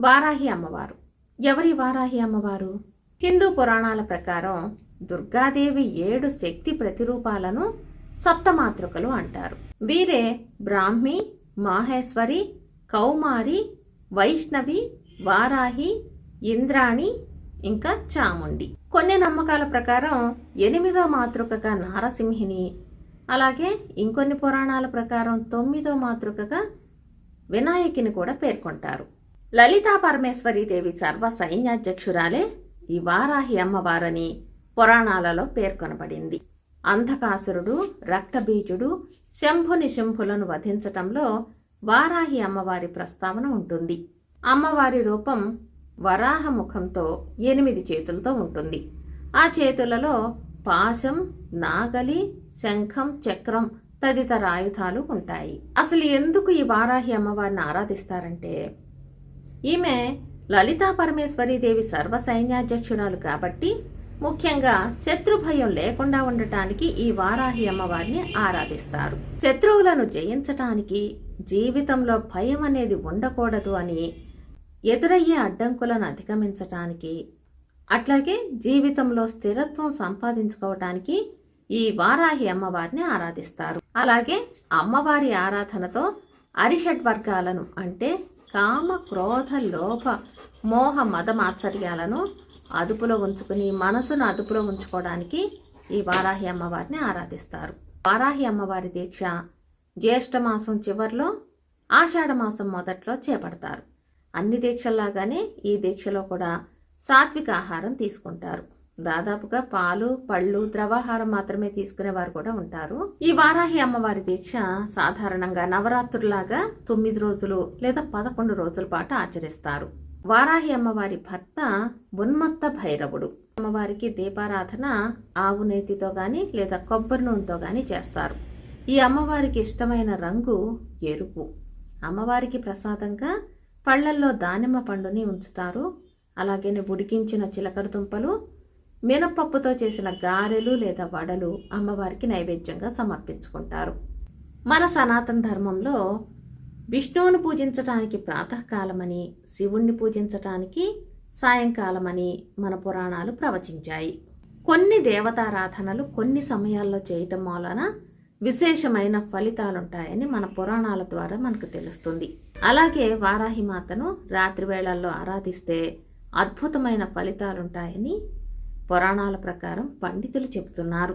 వారాహి అమ్మవారు. ఎవరి వారాహి అమ్మవారు? హిందూ పురాణాల ప్రకారం దుర్గాదేవి ఏడు శక్తి ప్రతిరూపాలను సప్తమాతృకలు అంటారు. వీరే బ్రాహ్మి మాహేశ్వరి కౌమారి వైష్ణవి వారాహి ఇంద్రాణి ఇంకా చాముండి. కొన్ని నమ్మకాల ప్రకారం ఎనిమిదో మాతృకగా నారసింహిని అలాగే ఇంకొన్ని పురాణాల ప్రకారం తొమ్మిదో మాతృకగా వినాయకిని కూడా పేర్కొంటారు. లలితా పరమేశ్వరీదేవి సర్వ సైన్యాధ్యక్షురాలే ఈ వారాహి అమ్మవారని పురాణాలలో పేర్కొనబడింది. అంధకాసురుడు రక్తబీజుడు శంభుని శంభులను వధించటంలో వారాహి అమ్మవారి ప్రస్తావన ఉంటుంది. అమ్మవారి రూపం వరాహ ముఖంతో ఎనిమిది చేతులతో ఉంటుంది. ఆ చేతులలో పాశం నాగలి శంఖం చక్రం తదితర ఆయుధాలు ఉంటాయి. అసలు ఎందుకు ఈ వారాహి అమ్మవారిని ఆరాధిస్తారంటే ఈమె లలితా పరమేశ్వరీదేవి సర్వ సైన్యాధ్యక్షురాలు కాబట్టి ముఖ్యంగా శత్రు భయం లేకుండా ఉండటానికి ఈ వారాహి అమ్మవారిని ఆరాధిస్తారు. శత్రువులను జయించటానికి జీవితంలో భయం అనేది ఉండకూడదు అని ఎదురయ్యే అడ్డంకులను అధిగమించటానికి అట్లాగే జీవితంలో స్థిరత్వం సంపాదించుకోవటానికి ఈ వారాహి అమ్మవారిని ఆరాధిస్తారు. అలాగే అమ్మవారి ఆరాధనతో అరిషడ్ వర్గాలను అంటే కామ క్రోధ లోభ మోహ మదమాత్సర్యాలను అదుపులో ఉంచుకుని మనసును అదుపులో ఉంచుకోవడానికి ఈ వారాహి అమ్మవారిని ఆరాధిస్తారు. వారాహి అమ్మవారి దీక్ష జ్యేష్ఠ మాసం చివరిలో ఆషాఢ మాసం మొదట్లో చేపడతారు. అన్ని దీక్షల్లాగానే ఈ దీక్షలో కూడా సాత్విక ఆహారం తీసుకుంటారు. దాదాపుగా పాలు పళ్ళు ద్రవాహారం మాత్రమే తీసుకునేవారు కూడా ఉంటారు. ఈ వారాహి అమ్మవారి దీక్ష సాధారణంగా నవరాత్రులాగా తొమ్మిది రోజులు లేదా పదకొండు రోజుల పాటు ఆచరిస్తారు. వారాహి అమ్మవారి భర్త ఉన్మత్త భైరవుడు. అమ్మవారికి దీపారాధన ఆవు నేతితో గాని లేదా కొబ్బరి నూనెతో గాని చేస్తారు. ఈ అమ్మవారికి ఇష్టమైన రంగు ఎరుపు. అమ్మవారికి ప్రసాదంగా పళ్ళల్లో దానిమ్మ పండుని ఉంచుతారు. అలాగే ఉడికించిన చిలకడ దుంపలు మినపప్పుతో చేసిన గారెలు లేదా వడలు అమ్మవారికి నైవేద్యంగా సమర్పించుకుంటారు. మన సనాతన ధర్మంలో విష్ణువును పూజించటానికి ప్రాతకాలమని శివుణ్ణి పూజించటానికి సాయంకాలమని మన పురాణాలు ప్రవచించాయి. కొన్ని దేవతారాధనలు కొన్ని సమయాల్లో చేయటం వలన విశేషమైన ఫలితాలుంటాయని మన పురాణాల ద్వారా మనకు తెలుస్తుంది. అలాగే వారాహి మాతను రాత్రి వేళల్లో ఆరాధిస్తే అద్భుతమైన ఫలితాలుంటాయని పురాణాల ప్రకారం పండితులు చెబుతున్నారు.